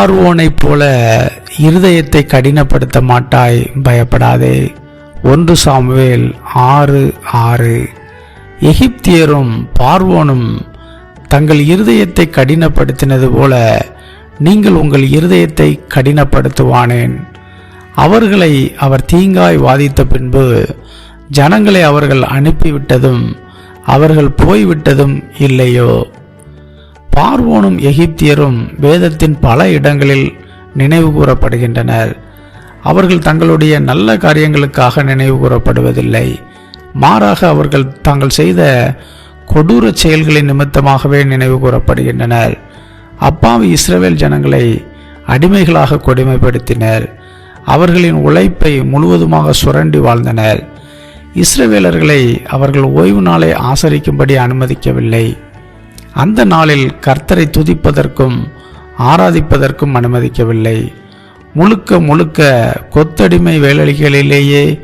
பார்வோனைப் போல இருதயத்தை கடினப்படுத்த மாட்டாய் பயப்படாதே. ஒன்று சாமுவேல் ஆறு ஆறு. எகிப்தியரும் பார்வோனும் தங்கள் இருதயத்தை கடினப்படுத்தினது போல நீங்கள் உங்கள் இருதயத்தை கடினப்படுத்துவானேன். அவர்களை அவர் தீங்காய் வாதித்த பின்பு ஜனங்களை அவர்கள் அனுப்பிவிட்டதும் அவர்கள் போய்விட்டதும் இல்லையோ? பார்வோனும் எகிப்தியரும் வேதத்தின் பல இடங்களில் நினைவு கூறப்படுகின்றனர். அவர்கள் தங்களுடைய நல்ல காரியங்களுக்காக நினைவு கூறப்படுவதில்லை. மாறாக அவர்கள் தாங்கள் செய்த கொடூர செயல்களின் நிமித்தமாகவே நினைவு கூறப்படுகின்றனர். அப்பாவி இஸ்ரவேல் ஜனங்களை அடிமைகளாக கொடுமைப்படுத்தினர். அவர்களின் உழைப்பை முழுவதுமாக சுரண்டி வாழ்ந்தனர். இஸ்ரவேலர்களை அவர்கள் ஓய்வு நாளை ஆசரிக்கும்படி அனுமதிக்கவில்லை. அந்த நாளில் கர்த்தரை துதிப்பதற்கும் ஆராதிப்பதற்கும் அனுமதிக்கவில்லை. முழுக்க முழுக்க கொத்தடிமை வேலைகளிலேயே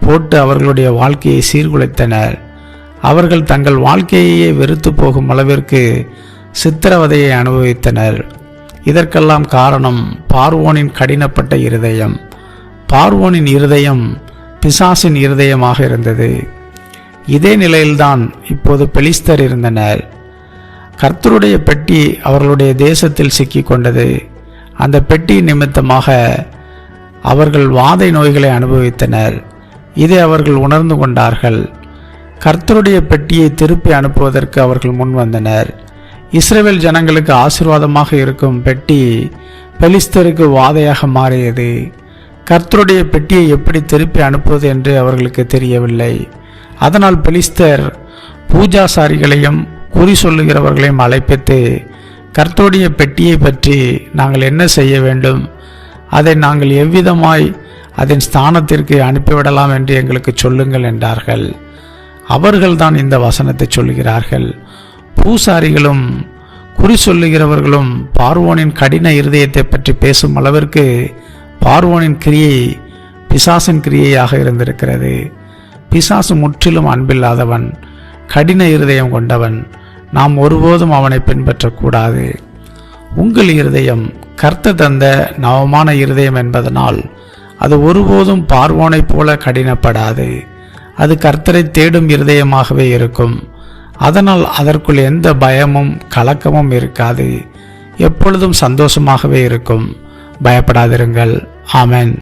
போட்டு அவர்களுடைய வாழ்க்கையை சீர்குலைத்தனர். அவர்கள் தங்கள் வாழ்க்கையையே வெறுத்து போகும் அளவிற்கு சித்திரவதையை அனுபவித்தனர். இதற்கெல்லாம் காரணம் பார்வோனின் கடினப்பட்ட இருதயம். பார்வோனின் இருதயம் பிசாசின் இருதயமாக இருந்தது. இதே நிலையில்தான் இப்போது பெலிஸ்தர் இருந்தனர். கர்த்தருடைய பெட்டி அவர்களுடைய தேசத்தில் சிக்கி கொண்டது அந்த பெட்டி நிமித்தமாக அவர்கள் வாதை நோய்களை அனுபவித்தனர். இதை அவர்கள் உணர்ந்து கொண்டார்கள். கர்த்தருடைய பெட்டியை திருப்பி அனுப்புவதற்கு அவர்கள் முன் வந்தனர். இஸ்ரேல் ஜனங்களுக்கு ஆசீர்வாதமாக இருக்கும் பெட்டி பெலிஸ்தருக்கு வாதையாக மாறியது. கர்த்தருடைய பெட்டியை எப்படி திருப்பி அனுப்புவது என்று அவர்களுக்கு தெரியவில்லை. அதனால் பெலிஸ்தர் பூஜாசாரிகளையும் குறி சொல்லுகிறவர்களையும் அழைப்பித்து கர்த்தருடைய பெட்டியை பற்றி நாங்கள் என்ன செய்ய வேண்டும்? அதை நாங்கள் எவ்விதமாய் அதன் ஸ்தானத்திற்கு அனுப்பிவிடலாம் என்று எங்களுக்கு சொல்லுங்கள் என்றார்கள். அவர்கள்தான் இந்த வசனத்தை சொல்லுகிறார்கள். பூசாரிகளும் குறி சொல்லுகிறவர்களும் பார்வோனின் கடின இருதயத்தை பற்றி பேசும் அளவிற்கு பார்வோனின் கிரியை பிசாசின் கிரியையாக இருந்திருக்கிறது. பிசாசு முற்றிலும் அன்பில்லாதவன் கடின இருதயம் கொண்டவன். நாம் ஒருபோதும் அவனை பின்பற்றக்கூடாது. உங்கள் இருதயம் கர்த்த தந்த நவமான இருதயம் என்பதனால் அது ஒருபோதும் பார்வோனைப் போல கடினப்படாது. அது கர்த்தரை தேடும் இருதயமாகவே இருக்கும். அதனால் அதற்குள் எந்த பயமும் கலக்கமும் இருக்காது. எப்பொழுதும் சந்தோஷமாகவே இருக்கும். பயப்படாதிருங்கள். ஆமேன்.